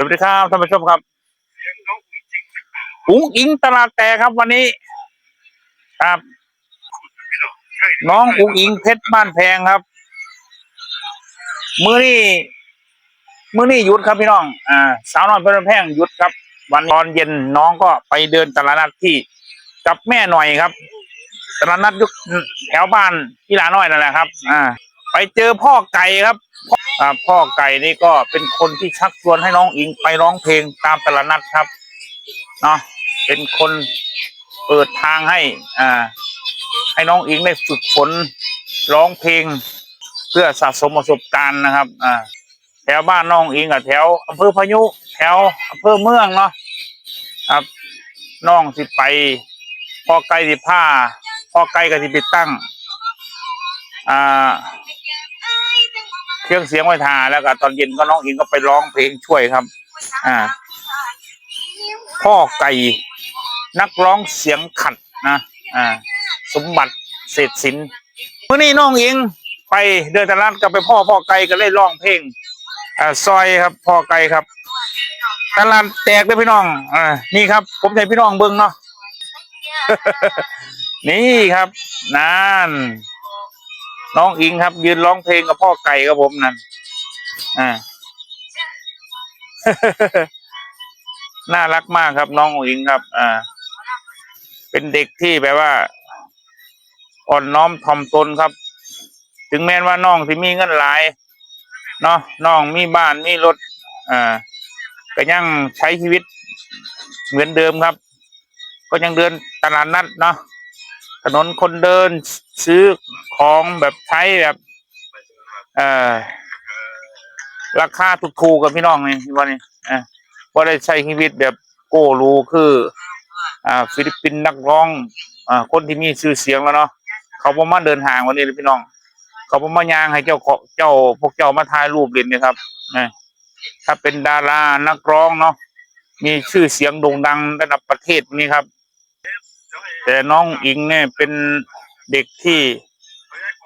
สวัสดีครับท่านผู้ชมครับอุ้งอิงตลาดแตกครับวันนี้ ครับ น้องอุ้งอิงเพชรบ้านแพงครับ มือนี่มือนี่หยุดครับพี่น้อง อ่า สาวน้อยเพชรบ้านแพงหยุดครับ วันตอนเย็นน้องก็ไปเดินตลาดนัดที่กับแม่หน่อยครับตลาดนัดยุคแถวบ้านที่ลาน้อยนั่นแหละครับ อ่า ไปเจอพ่อไก่ครับ พ่อไก่นี่ก็เป็นคนที่ชักชวนให้น้องอิงไปร้องเพลงตามตลาดนัดครับเนาะเป็นคนเปิดทางให้อ่าให้น้องอิงได้ฝึกฝนร้องเพลง เพื่อสะสมประสบการณ์นะครับอ่าแถวบ้านน้องอิงกับแถวอำเภอพายุแถวอำเภอเมืองเนาะครับน้องสิไปพ่อไก่สิผ้าพ่อไก่ก็สิไปตั้งอ่า เครื่องเสียงไว้ทาแล้วก็ตอนเย็นก็น้องอิงก็ไปร้องเพลงช่วยครับ อ่า พ่อไก่นักร้องเสียงขัดนะ อ่า สมบัติเศรษฐศิลป์เมื่อนี้น้องอิงไปเดินตลาดกับไปพ่อพ่อไก่ก็เลยร้องเพลงอ่าซอยครับ พ่อไก่ครับตลาดแตกเลยพี่น้อง อ่า นี่ครับ ผมใช้พี่น้องเบิ้งเนาะ นี่ครับนั่น น้องอิงครับ ยืนร้องเพลงกับพ่อไก่กับผมนั่นอ่าน่ารักมากครับน้องอิงครับ อ่า เป็นเด็กที่แบบว่า อ่อนน้อมถ่อมตนครับ ถึงแม้ว่าน้องที่มีเงินหลายเนาะน้องมีบ้านมีรถ อ่าก็ยังใช้ชีวิตเหมือนเดิมครับ ก็ยังเดินตลาดนัดเนาะ ถนนคนเดินซื้อของแบบใช้แบบ เอ่อราคาถูกๆกับพี่น้องนี่วันนี้อ่าว่าได้ใช้ชีวิตแบบโก้รูคือ อ่า ฟิลิปปินส์นักร้อง อ่า คนที่มีชื่อเสียงแล้วเนาะเขาบ่มาเดินห่างวันนี้เลยพี่น้อง เขาบ่มายางให้เจ้าเจ้าพวกเจ้ามาถ่ายรูปเล่นนี่ยครับนะถ้าเป็นดารานักร้องเนาะมีชื่อเสียงโด่งดังระดับประเทศนี่ครับ แต่น้องอิงเนี่ยเป็นเด็กที่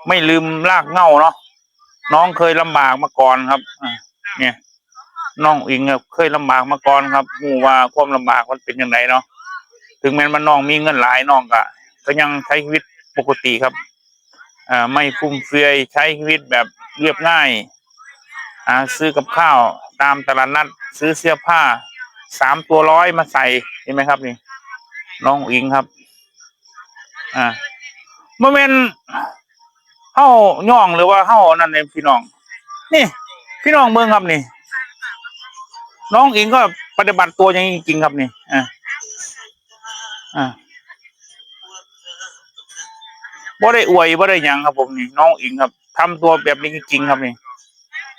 ไม่ลืมรากเง้าเนาะน้องเคยลำบากมาก่อนครับเนี่ยน้องอิงเนี่ยเคยลำบากมาก่อนครับหูว่าความลำบากมันเป็นยังไงเนาะถึงแม้มันน้องมีเงินหลายน้องก็ก็ยังใช้ชีวิตปกติครับอ่าไม่ฟุ่มเฟือยใช้ชีวิตแบบเรียบง่ายอ่าซื้อกับข้าวตามตลาดนัด ซื้อเสื้อผ้าสามตัวร้อยมาใส่เห็นไหมครับนี่น้องอิงครับ อ่าเมื่อเป็นเฮ้าย่องหรือว่าเฮ้านั่นเองพี่น้อง นี่ พี่น้องเมืองครับนี่ น้องอิงก็ปฏิบัติตัวอย่างนี้จริงครับนี่อ่าอ่าบ่ได้อวยบ่ได้หยังครับผมนี่ น้องอิงครับทำตัวแบบนี้จริงๆครับนี่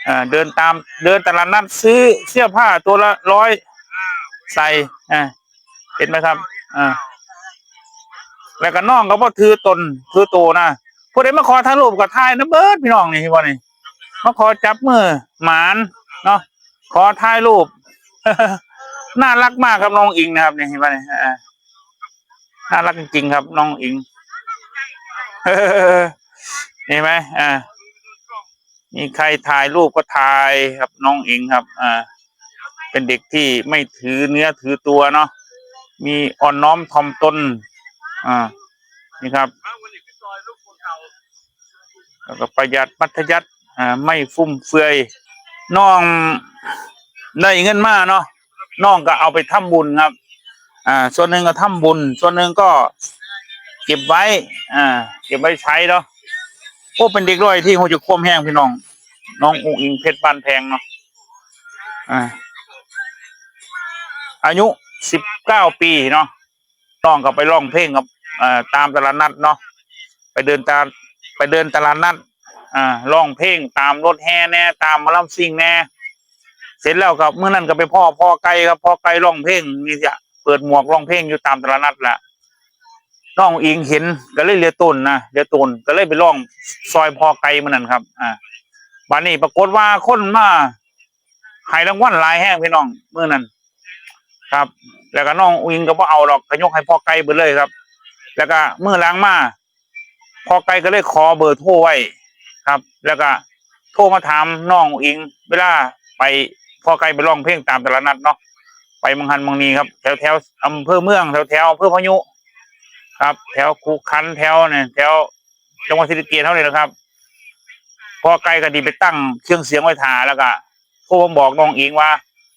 อ่าเดินตามเดินตลาดนัดซื้อเสื้อผ้าตัวละร้อยใส่อ่าเห็นไหมครับ อ่า แล้วก็น้องก็บ่ถือตนถือโตนะผู้ใดมาขอถ่ายรูปกับถ่ายนะเบิดพี่น้องนี่ว่านี่มาขอจับมือหมานเนาะขอถ่ายรูปน่ารักมากครับน้องอิงนะครับเนี่ยเห็นป่ะนี่อ่าน่ารักจริงๆครับน้องอิงเห็นไหมอ่ามีใครถ่ายรูปก็ถ่ายครับน้องอิงครับ อ่า เป็นเด็กที่ไม่ถือเนื้อถือตัวเนาะมีอ่อนน้อมถ่อมตน อ่า นี่ครับ แล้วก็ประหยัดมัธยัติอ่าไม่ฟุ่มเฟือยน้องได้เงินมาเนาะน้องก็เอาไปทำบุญครับ อ่า ส่วนหนึ่งก็ทำบุญ ส่วนหนึ่งก็เก็บไว้ อ่า เก็บไว้ใช้เนาะโอ้เป็นเด็กด้วยที่หัวจะควมแห้งพี่น้อง น้องอุ้งอิงเพชรบ้านแพงเนาะอ่าอายุสิบเก้าปีเนาะน้องก็ไปร้องเพลงกับ ตามตลาดนัดเนาะไปเดินตาไปเดินตลาดนัดอ่าร้องเพลงตามรถแห่แน่ตามมาลำซิ่งแน่เสร็จแล้วกับเมื่อนั้นก็ไปพ่อพ่อไก่ครับพ่อไก่ร้องเพลงนี่จะเปิดหมวกร้องเพลงอยู่ตามตลาดนัดละน้องอิงเห็นก็เลยเลียต้นนะเลียต้นก็เลยไปร้องซอยพ่อไก่มันนั่นครับ อ่าวันนี้ปรากฏว่าคนมาให้รางวัลลายแห้งพี่น้องเมื่อนั้น ครับ แล้วก็น้องอิงก็บ่เอาหรอกก็ยกให้พ่อไก่ไปเลยครับ แล้วก็เมื่อล้างมาพ่อไก่ก็เลยขอเบอร์โทรไว้ครับ แล้วก็โทรมาถามน้องอิง เวลาไปพ่อไกลไปร้องเพลงตามตลาดนัดเนาะไปมังหันมังนีครับแถวแถวอำเภอเมืองแถวแถวอำเภอพายุ ครับ แถวคูคันแถวเนี่ยแถวจังหวัดศรีสะเกษเท่านี้นะครับพ่อไกลก็ดีไปตั้งเครื่องเสียงไว้ทาแล้วก็พวกผมบอกน้องอิงว่า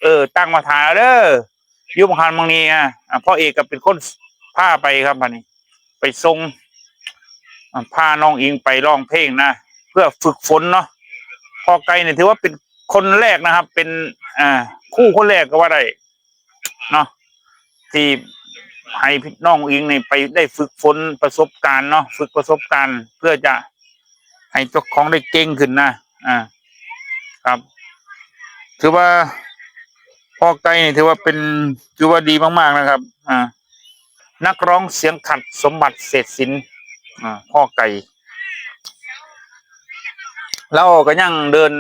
เออ ตั้งมาทาเด้อยุบคันมังนีอะอะพ่อเอกก็เป็นคนพาไปครับพันนี้ ไปส่งพาน้องอิงไปร้องเพลงนะเพื่อฝึกฝนเนาะพ่อไกลเนี่ยถือว่าเป็นคนแรกนะครับ เป็นอ่าคู่คนแรกก็ว่าได้เนาะที่ให้พี่น้องอิงเนี่ยไปได้ฝึกฝนประสบการณ์เนาะฝึกประสบการณ์เพื่อจะให้เจ้าของได้เก่งขึ้นนะอ่าครับ ถือว่าพ่อไก่นี่ยถือว่าเป็นถือว่าดีมาก ๆนะครับ อ่า นักร้องเสียงขัดสมบัติเศรษฐศิลป์อ่าพ่อไก่เราก็ยังเดิน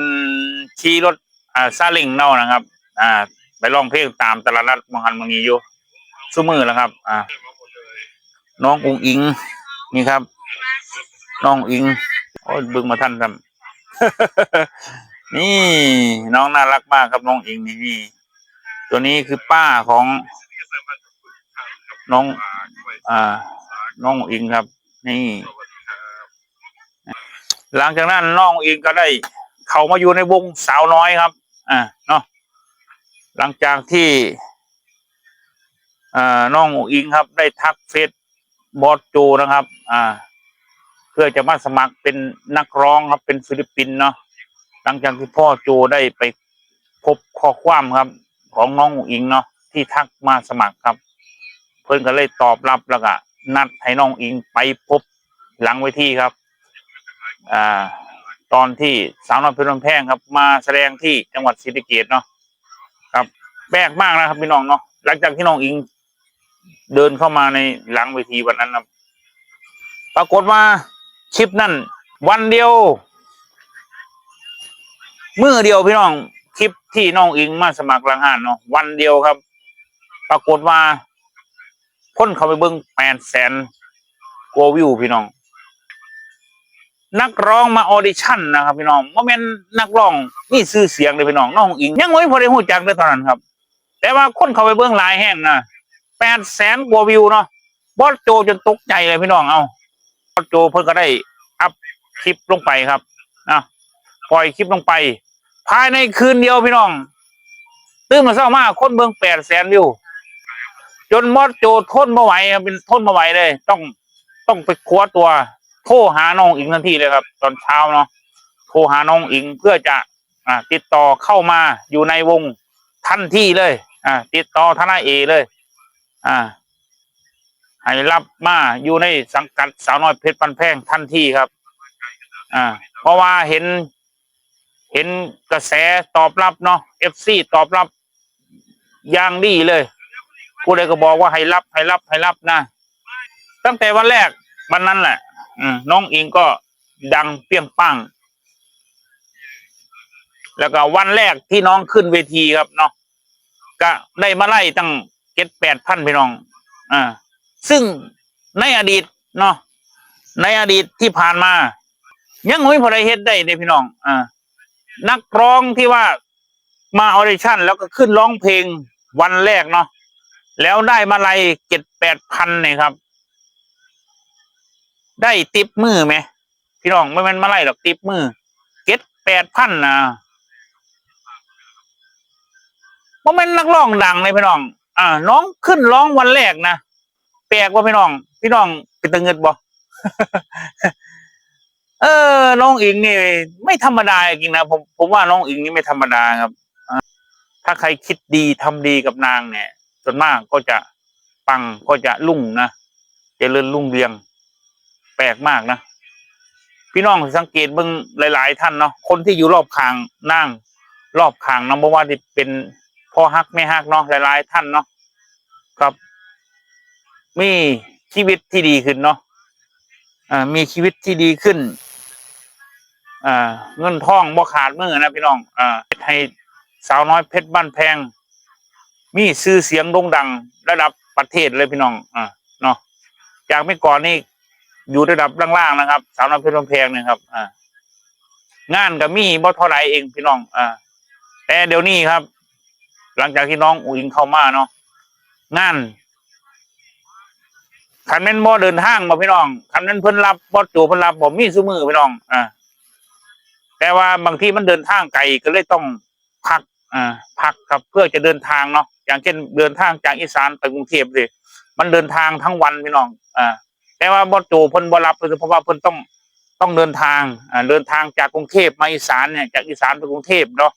ขี่รถอ่าซาเลิงเน่านะครับ อ่า ไปร้องเพลงตามตลาดนัดบางฮันบางีอยู่ซุ้มือแล้วครับ อ่า น้องอุงอิง นี่ครับ น้องอิงโอ้ยบึงมาท่านครับนี่น้องน่ารักมากครับน้องอิงนี่ ตัวนี้คือป้าของ น้อง อ่า น้องอิงครับ นี่ หลังจากนั้นน้องอิงก็ได้ เข้ามาอยู่ในวงสาวน้อยครับ อ่าเนาะหลังจากที่อ่าน้องอิงครับ ได้ทักเฟซบอสโจนะครับ อ่า เพื่อจะมาสมัครเป็นนักร้องครับ เป็นฟิลิปปินเนาะหลังจากที่พ่อโจได้ไปพบข้อความครับ ของน้องอิงเนาะที่ทักมาสมัครครับ เพื่อนก็เลยตอบรับแล้วก็นัดให้น้องอิงไปพบหลังเวทีครับ อ่า ตอนที่สาวน้อยเพชรบ้านแพงครับ มาแสดงที่จังหวัดศรีสะเกษเนาะครับแปลกมากนะครับพี่น้องเนาะหลังจากที่น้องอิงเดินเข้ามาในหลังเวทีวันนั้นครับปรากฏว่าคลิปนั่นวันเดียวมือเดียวพี่น้องคลิปที่น้องอิงมาสมัครลังหานเนาะวันเดียวครับ ปรากฏว่า คนเขาไปเบิ้งแปดแสนกว่าวิวพี่น้อง นักร้องมาออดิชั่นนะครับ พี่น้องโมเมนนักร้องนี่ซื้อเสียงเลยพี่น้องน้องอิง ยังไม่พอได้หูจักเลยตอนนั้นครับ แต่ว่าคนเขาไปเบิ้งหลายแห่งนะแปดแสนกว่าวิวเนาะบอสโจจนตกใจเลยพี่น้องเอาบอสโจเพิ่นก็ได้อัพคลิปลงไปครับนะปล่อยคลิปลงไป ภายในคืนเดียวพี่น้องตื่นมาเช้ามากคนเบิ้งแปดแสนวิว จนมอดโจทนไม่ไหวเป็นทนไม่ไหวเลย ต้องต้องไปคว้าตัวโทรหาน้องอิงทันทีเลยครับ ตอนเช้าเนาะโทรหาน้องอิงเพื่อจะอ่าติดต่อเข้ามาอยู่ในวงทันทีเลย อ่า ติดต่อทนายเอเลย อ่าให้รับมาอยู่ในสังกัดสาวน้อยเพชรปันแพงทันทีครับ อ่า เพราะว่าเห็น เห็นกระแสตอบรับเนาะเอฟซีตอบรับอย่างดีเลย ผู้ใดก็บอกว่าให้รับให้รับให้รับนะตั้งแต่วันแรกวันนั้นแหละ อืมน้องอิงก็ดังเปี้ยงปังแล้วก็วันแรกที่น้องขึ้นเวทีครับเนาะก็ได้มาไล่ตั้งเจ็ดแปดพันพี่น้อง อ่า ซึ่งในอดีตเนาะในอดีตที่ผ่านมา ยังไม่พอได้เฮ็ดได้เลยพี่น้อง อ่า นักร้องที่ว่ามาออเดชั่นแล้วก็ขึ้นร้องเพลงวันแรกเนาะ แล้วได้มาลัยเจ็ดแปดพันเนี่ยครับ ได้ติปมือไหมพี่น้องไม่แมันมาไล่หรอกติปมือเจ็ดแปดพันนะว่ามันนักร้องดังเลยพี่น้อง อ่า น้องขึ้นร้องวันแรกนะแปลกว่าพี่น้อง พี่น้องเป็นตะเงิดบ่เออ น้องอิงนี่ ไม่ธรรมดาจริงนะผมผมว่าน้องอิงนี่ไม่ธรรมดาครับถ้าใครคิดดีทำดีกับนางเนี่ย ส่วนมากก็จะปังก็จะรุ่งนะเจริญรุ่งเรือง แปลกมากนะพี่น้องสังเกตเบิ่งหลาย ๆ ท่านเนาะคนที่อยู่รอบข้างนั่ง รอบข้างนะบ่ว่าที่เป็นพ่อฮักแม่ฮักเนาะหลาย ๆ ท่านเนาะครับ มีชีวิตที่ดีขึ้นเนาะอ่ามีชีวิตที่ดีขึ้นอ่าเงินทองบ่ขาดมือนะพี่น้องอ่าให้สาวน้อยเพชรบ้านแพง มีชื่อเสียงโด่งดัง ระดับประเทศเลยพี่น้องอ่าเนาะจากเมื่อก่อนนี่อยู่ระดับล่างๆนะครับสาวน้อยเพชรบ้านแพงนะครับ อ่างานก็มีบ่เท่าไรเองพี่น้อง อ่า แต่เดี๋ยวนี้ครับ หลังจากที่น้องอุ๋งเข้ามาเนาะงานคันแม่นบ่เดินทางบ่พี่น้องคันแม่นเพิ่นรับบ่จูเพิ่นรับบ่มีซุมือพี่น้อง อ่าแต่ว่าบางที่มันเดินทางไกลก็เลยต้องพัก อ่า พักครับเพื่อจะเดินทางเนาะ อย่างเช่นเดินทางจากอีสานไปกรุงเทพสิมันเดินทางทั้งวันพี่น้องอ่าแต่ว่าบ่จูเพิ่นบ่รับเพราะว่าเพิ่นต้องต้องเดินทางอ่าเดินทางจากกรุงเทพมาอีสานเนี่ยจากอีสานไปกรุงเทพเนาะ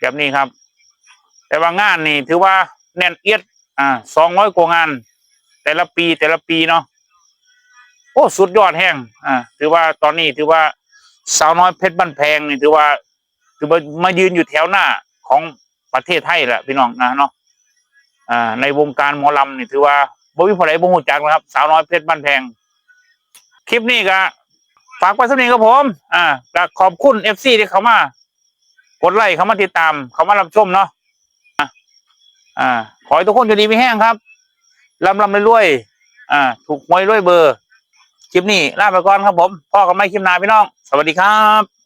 แบบนี้ครับ แต่ว่างานนี่ถือว่าแน่นเอียดอ่าสองร้อยกว่างาน แต่ละปีแต่ละปีเนาะโอ้สุดยอดแห้งอ่าถือว่าตอนนี้ถือว่าสาวน้อยเพชรบ้านแพงนี่ถือว่าถือว่ามายืนอยู่แถวหน้าของประเทศไทยแหละพี่น้องนะเนาะ อ่าในวงการหมอลำนี่ถือว่าบ่มีผู้ใดบ่ฮู้จักนะครับ สาวน้อยเพชรบ้านแพง คลิปนี้ก็ฝากไว้สักนิดครับผม อ่าก็ขอบคุณเอฟซีที่เขามา กดไลค์เขามาติดตาม เขามารับชมเนาะอ่า ขอให้ทุกคนอยู่ดีไมีแห้งครับลำลำรวยๆอ่า ถูกหวยรวยเบอร์ คลิปนี้ลาไปก่อนครับผมพ่อกับไม่คลิปนาพี่น้อง สวัสดีครับ